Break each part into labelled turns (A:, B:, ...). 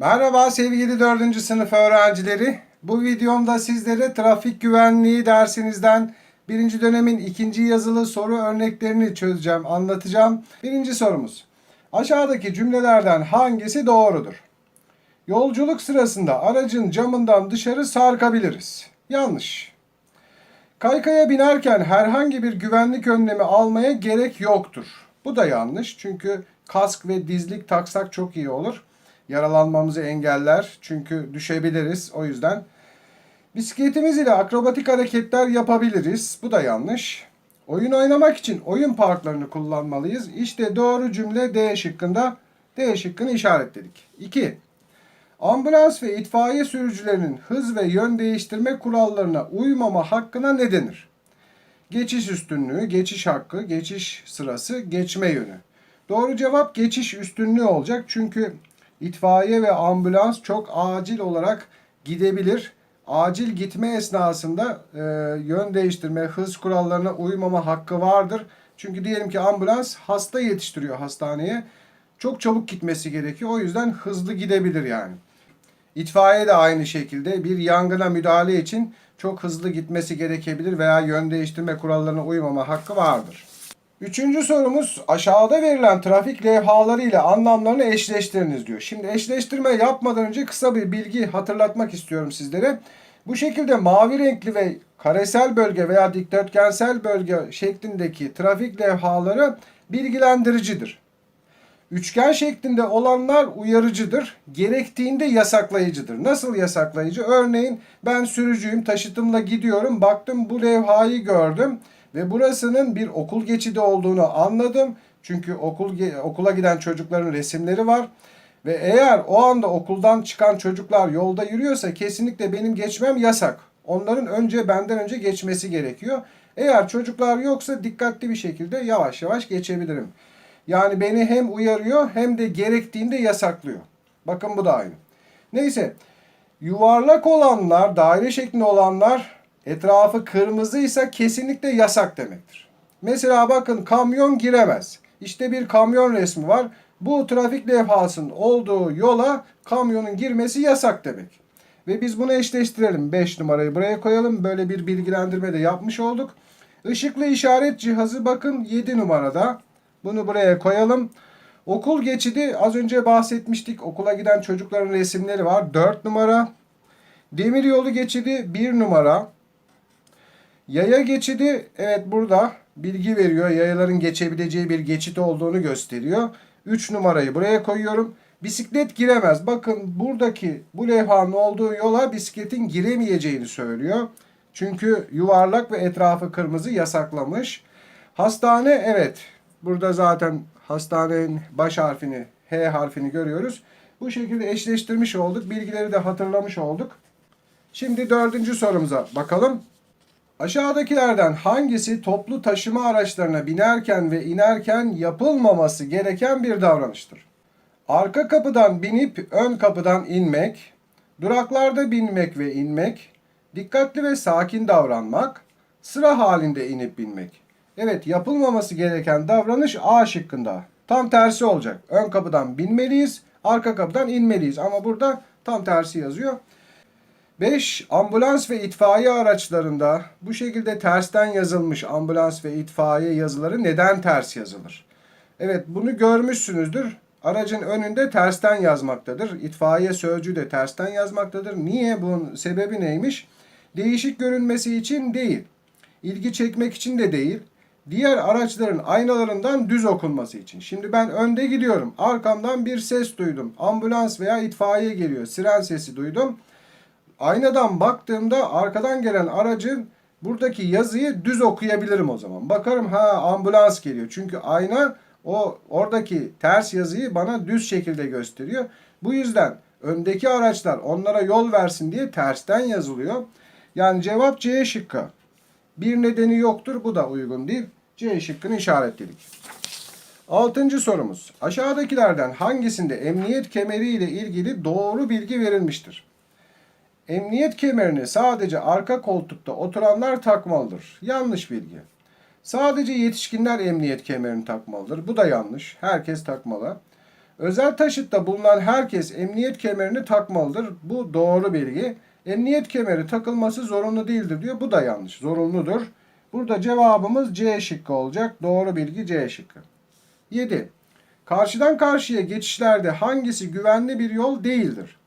A: Merhaba sevgili 4. sınıf öğrencileri. Bu videomda sizlere trafik güvenliği dersinizden birinci dönemin ikinci yazılı soru örneklerini çözeceğim, anlatacağım. Birinci sorumuz. Aşağıdaki cümlelerden hangisi doğrudur? Yolculuk sırasında aracın camından dışarı sarkabiliriz. Yanlış. Kaykaya binerken herhangi bir güvenlik önlemi almaya gerek yoktur. Bu da yanlış çünkü kask ve dizlik taksak çok iyi olur. Yaralanmamızı engeller çünkü düşebiliriz o yüzden. Bisikletimiz ile akrobatik hareketler yapabiliriz. Bu da yanlış. Oyun oynamak için oyun parklarını kullanmalıyız. İşte doğru cümle D şıkkında. D şıkkını işaretledik. 2. Ambulans ve itfaiye sürücülerinin hız ve yön değiştirme kurallarına uymama hakkına ne denir? Geçiş üstünlüğü, geçiş hakkı, geçiş sırası, geçme yönü. Doğru cevap geçiş üstünlüğü olacak. Çünkü itfaiye ve ambulans çok acil olarak gidebilir. Acil gitme esnasında e, yön değiştirme, hız kurallarına uymama hakkı vardır. Çünkü diyelim ki ambulans hasta yetiştiriyor hastaneye. Çok çabuk gitmesi gerekiyor. O yüzden hızlı gidebilir yani. İtfaiye de aynı şekilde bir yangına müdahale için çok hızlı gitmesi gerekebilir veya yön değiştirme kurallarına uymama hakkı vardır. Üçüncü sorumuz aşağıda verilen trafik levhaları ile anlamlarını eşleştiriniz diyor. Şimdi eşleştirme yapmadan önce kısa bir bilgi hatırlatmak istiyorum sizlere. Bu şekilde mavi renkli ve karesel bölge veya dikdörtgensel bölge şeklindeki trafik levhaları bilgilendiricidir. Üçgen şeklinde olanlar uyarıcıdır. Gerektiğinde yasaklayıcıdır. Nasıl yasaklayıcı? Örneğin ben sürücüyüm, taşıtımla gidiyorum. Baktım bu levhayı gördüm ve burasının bir okul geçidi olduğunu anladım. Çünkü okul okula giden çocukların resimleri var. Ve eğer o anda okuldan çıkan çocuklar yolda yürüyorsa kesinlikle benim geçmem yasak. Onların önce benden önce geçmesi gerekiyor. Eğer çocuklar yoksa dikkatli bir şekilde yavaş yavaş geçebilirim. Yani beni hem uyarıyor hem de gerektiğinde yasaklıyor. Bakın bu da aynı. Neyse yuvarlak olanlar, daire şeklinde olanlar etrafı kırmızıysa kesinlikle yasak demektir. Mesela bakın kamyon giremez. İşte bir kamyon resmi var. Bu trafik levhasının olduğu yola kamyonun girmesi yasak demek. Ve biz bunu eşleştirelim. 5 numarayı buraya koyalım. Böyle bir bilgilendirme de yapmış olduk. Işıklı işaret cihazı bakın 7 numarada. Bunu buraya koyalım. Okul geçidi az önce bahsetmiştik. Okula giden çocukların resimleri var. 4 numara. Demir yolu geçidi 1 numara. Yaya geçidi evet burada bilgi veriyor. Yayaların geçebileceği bir geçit olduğunu gösteriyor. 3 numarayı buraya koyuyorum. Bisiklet giremez. Bakın buradaki bu levhanın olduğu yola bisikletin giremeyeceğini söylüyor. Çünkü yuvarlak ve etrafı kırmızı yasaklamış. Hastane evet. Burada zaten hastanenin baş harfini H harfini görüyoruz. Bu şekilde eşleştirmiş olduk. Bilgileri de hatırlamış olduk. Şimdi dördüncü sorumuza bakalım. Aşağıdakilerden hangisi toplu taşıma araçlarına binerken ve inerken yapılmaması gereken bir davranıştır? Arka kapıdan binip ön kapıdan inmek, duraklarda binmek ve inmek, dikkatli ve sakin davranmak, sıra halinde inip binmek. Evet yapılmaması gereken davranış A şıkkında. Tam tersi olacak. Ön kapıdan binmeliyiz, arka kapıdan inmeliyiz. Ama burada tam tersi yazıyor. 5. Ambulans ve itfaiye araçlarında bu şekilde tersten yazılmış ambulans ve itfaiye yazıları neden ters yazılır? Evet bunu görmüşsünüzdür. Aracın önünde tersten yazmaktadır. İtfaiye sözcüğü de tersten yazmaktadır. Niye? Bunun sebebi neymiş? Değişik görünmesi için değil. İlgi çekmek için de değil. Diğer araçların aynalarından düz okunması için. Şimdi ben önde gidiyorum. Arkamdan bir ses duydum. Ambulans veya itfaiye geliyor. Siren sesi duydum. Aynadan baktığımda arkadan gelen aracın buradaki yazıyı düz okuyabilirim o zaman. Bakarım ha ambulans geliyor. Çünkü ayna o oradaki ters yazıyı bana düz şekilde gösteriyor. Bu yüzden öndeki araçlar onlara yol versin diye tersten yazılıyor. Yani cevap C şıkkı. Bir nedeni yoktur. Bu da uygun değil. C şıkkını işaretledik. Altıncı sorumuz. Aşağıdakilerden hangisinde emniyet kemeri ile ilgili doğru bilgi verilmiştir? Emniyet kemerini sadece arka koltukta oturanlar takmalıdır. Yanlış bilgi. Sadece yetişkinler emniyet kemerini takmalıdır. Bu da yanlış. Herkes takmalı. Özel taşıtta bulunan herkes emniyet kemerini takmalıdır. Bu doğru bilgi. Emniyet kemeri takılması zorunlu değildir diyor. Bu da yanlış. Zorunludur. Burada cevabımız C şıkkı olacak. Doğru bilgi C şıkkı. 7. Karşıdan karşıya geçişlerde hangisi güvenli bir yol değildir?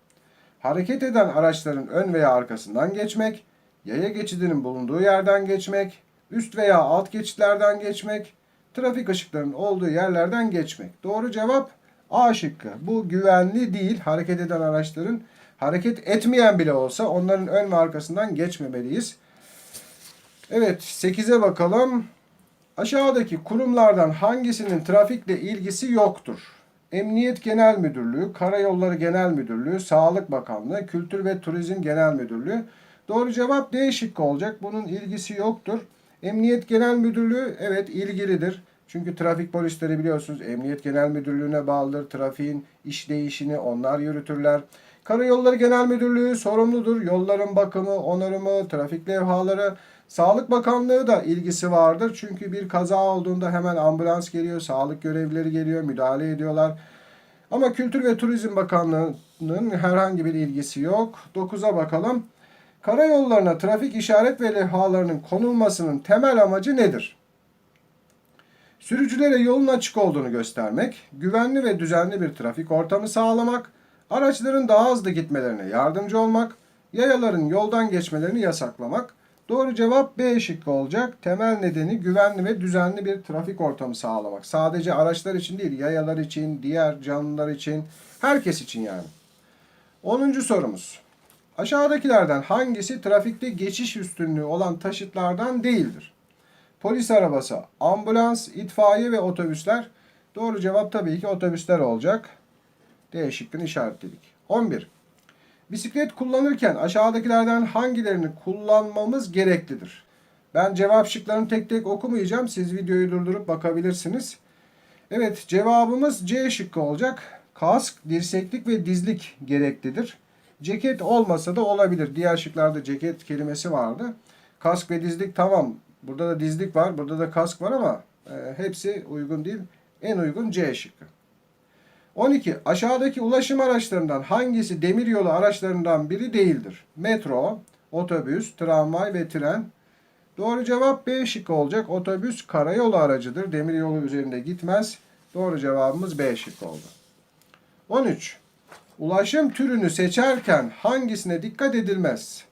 A: Hareket eden araçların ön veya arkasından geçmek, yaya geçidinin bulunduğu yerden geçmek, üst veya alt geçitlerden geçmek, trafik ışıklarının olduğu yerlerden geçmek. Doğru cevap A şıkkı. Bu güvenli değil. Hareket eden araçların hareket etmeyen bile olsa onların ön ve arkasından geçmemeliyiz. Evet 8'e bakalım. Aşağıdaki kurumlardan hangisinin trafikle ilgisi yoktur? Emniyet Genel Müdürlüğü, Karayolları Genel Müdürlüğü, Sağlık Bakanlığı, Kültür ve Turizm Genel Müdürlüğü. Doğru cevap D şıkkı olacak. Bunun ilgisi yoktur. Emniyet Genel Müdürlüğü evet ilgilidir. Çünkü trafik polisleri biliyorsunuz Emniyet Genel Müdürlüğü'ne bağlıdır. Trafiğin işleyişini onlar yürütürler. Karayolları Genel Müdürlüğü sorumludur. Yolların bakımı, onarımı, trafik levhaları. Sağlık Bakanlığı da ilgisi vardır. Çünkü bir kaza olduğunda hemen ambulans geliyor, sağlık görevlileri geliyor, müdahale ediyorlar. Ama Kültür ve Turizm Bakanlığı'nın herhangi bir ilgisi yok. 9'a bakalım. Karayollarına trafik işaret ve levhalarının konulmasının temel amacı nedir? Sürücülere yolun açık olduğunu göstermek, güvenli ve düzenli bir trafik ortamı sağlamak, araçların daha hızlı gitmelerine yardımcı olmak, yayaların yoldan geçmelerini yasaklamak. Doğru cevap B şıkkı olacak. Temel nedeni güvenli ve düzenli bir trafik ortamı sağlamak. Sadece araçlar için değil, yayalar için, diğer canlılar için, herkes için yani. 10. sorumuz. Aşağıdakilerden hangisi trafikte geçiş üstünlüğü olan taşıtlardan değildir? Polis arabası, ambulans, itfaiye ve otobüsler. Doğru cevap tabii ki otobüsler olacak. D şıkkını işaretledik. 11. Bisiklet kullanırken aşağıdakilerden hangilerini kullanmamız gereklidir? Ben cevap şıklarını tek tek okumayacağım. Siz videoyu durdurup bakabilirsiniz. Evet cevabımız C şıkkı olacak. Kask, dirseklik ve dizlik gereklidir. Ceket olmasa da olabilir. Diğer şıklarda ceket kelimesi vardı. Kask ve dizlik tamam. Burada da dizlik var, burada da kask var ama e, hepsi uygun değil. En uygun C şıkkı. 12. Aşağıdaki ulaşım araçlarından hangisi demiryolu araçlarından biri değildir? Metro, otobüs, tramvay ve tren. Doğru cevap B şıkkı olacak. Otobüs karayolu aracıdır. Demiryolu üzerinde gitmez. Doğru cevabımız B şıkkı oldu. 13. Ulaşım türünü seçerken hangisine dikkat edilmez?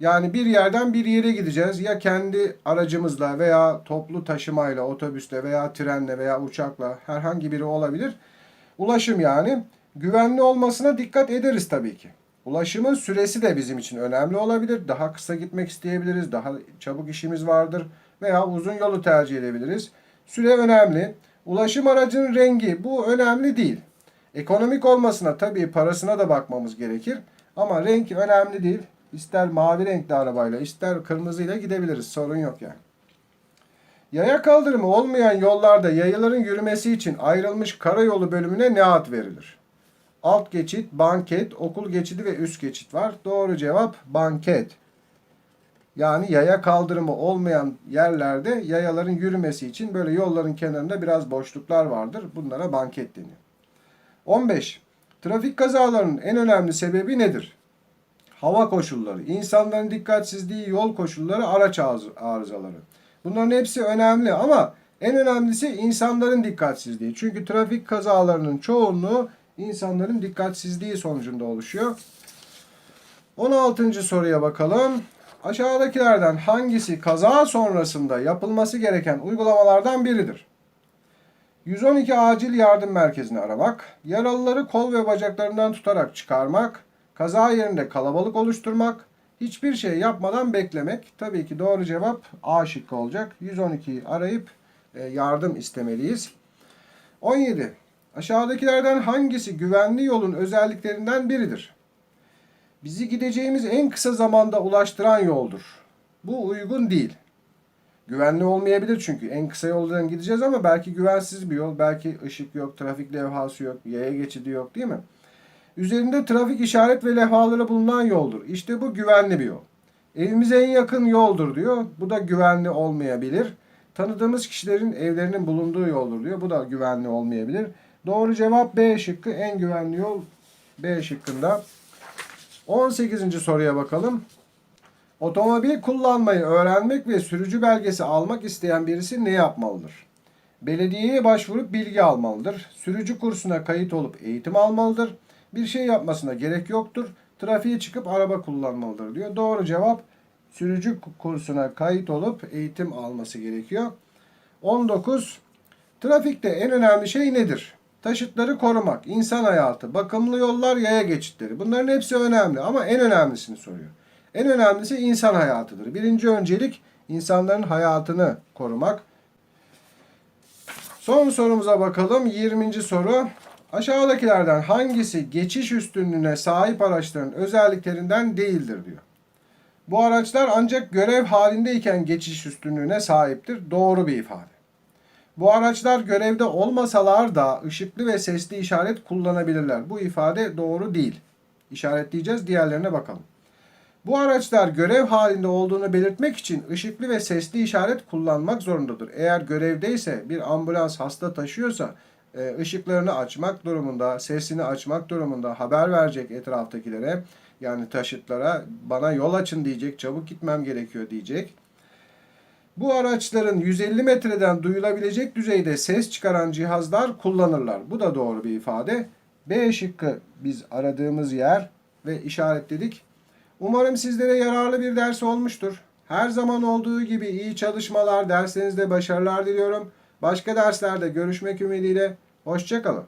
A: Yani bir yerden bir yere gideceğiz. Ya kendi aracımızla veya toplu taşımayla, otobüsle veya trenle veya uçakla herhangi biri olabilir. Ulaşım yani. Güvenli olmasına dikkat ederiz tabii ki. Ulaşımın süresi de bizim için önemli olabilir. Daha kısa gitmek isteyebiliriz. Daha çabuk işimiz vardır. Veya uzun yolu tercih edebiliriz. Süre önemli. Ulaşım aracının rengi bu önemli değil. Ekonomik olmasına tabii parasına da bakmamız gerekir. Ama renk önemli değil. İster mavi renkli arabayla ister kırmızıyla gidebiliriz. Sorun yok yani. Yaya kaldırımı olmayan yollarda yayaların yürümesi için ayrılmış karayolu bölümüne ne ad verilir? Alt geçit, banket, okul geçidi ve üst geçit var. Doğru cevap banket. Yani yaya kaldırımı olmayan yerlerde yayaların yürümesi için böyle yolların kenarında biraz boşluklar vardır. Bunlara banket deniyor. 15. Trafik kazalarının en önemli sebebi nedir? Hava koşulları, insanların dikkatsizliği, yol koşulları, araç arızaları. Bunların hepsi önemli ama en önemlisi insanların dikkatsizliği. Çünkü trafik kazalarının çoğunluğu insanların dikkatsizliği sonucunda oluşuyor. 16. soruya bakalım. Aşağıdakilerden hangisi kaza sonrasında yapılması gereken uygulamalardan biridir? 112 acil yardım merkezini aramak, yaralıları kol ve bacaklarından tutarak çıkarmak, kaza yerinde kalabalık oluşturmak, hiçbir şey yapmadan beklemek. Tabii ki doğru cevap A şıkkı olacak. 112'yi arayıp e, yardım istemeliyiz. 17. Aşağıdakilerden hangisi güvenli yolun özelliklerinden biridir? Bizi gideceğimiz en kısa zamanda ulaştıran yoldur. Bu uygun değil. Güvenli olmayabilir çünkü en kısa yoldan gideceğiz ama belki güvensiz bir yol, belki ışık yok, trafik levhası yok, yaya geçidi yok değil mi? Üzerinde trafik işaret ve levhaları bulunan yoldur. İşte bu güvenli bir yol. Evimize en yakın yoldur diyor. Bu da güvenli olmayabilir. Tanıdığımız kişilerin evlerinin bulunduğu yoldur diyor. Bu da güvenli olmayabilir. Doğru cevap B şıkkı. En güvenli yol B şıkkında. 18. soruya bakalım. Otomobil kullanmayı öğrenmek ve sürücü belgesi almak isteyen birisi ne yapmalıdır? Belediyeye başvurup bilgi almalıdır. Sürücü kursuna kayıt olup eğitim almalıdır. Bir şey yapmasına gerek yoktur. Trafiğe çıkıp araba kullanmalıdır diyor. Doğru cevap sürücü kursuna kayıt olup eğitim alması gerekiyor. 19. Trafikte en önemli şey nedir? Taşıtları korumak, insan hayatı, bakımlı yollar, yaya geçitleri. Bunların hepsi önemli ama en önemlisini soruyor. En önemlisi insan hayatıdır. Birinci öncelik insanların hayatını korumak. Son sorumuza bakalım. 20. soru. Aşağıdakilerden hangisi geçiş üstünlüğüne sahip araçların özelliklerinden değildir diyor. Bu araçlar ancak görev halindeyken geçiş üstünlüğüne sahiptir. Doğru bir ifade. Bu araçlar görevde olmasalar da ışıklı ve sesli işaret kullanabilirler. Bu ifade doğru değil. İşaretleyeceğiz. Diğerlerine bakalım. Bu araçlar görev halinde olduğunu belirtmek için ışıklı ve sesli işaret kullanmak zorundadır. Eğer görevdeyse bir ambulans hasta taşıyorsa ışıklarını açmak durumunda, sesini açmak durumunda, haber verecek etraftakilere yani taşıtlara bana yol açın diyecek, çabuk gitmem gerekiyor diyecek. Bu araçların 150 metreden duyulabilecek düzeyde ses çıkaran cihazlar kullanırlar. Bu da doğru bir ifade. B şıkkı biz aradığımız yer ve işaretledik. Umarım sizlere yararlı bir ders olmuştur. Her zaman olduğu gibi iyi çalışmalar, derslerinizde başarılar diliyorum. Başka derslerde görüşmek ümidiyle. Hoşçakalın.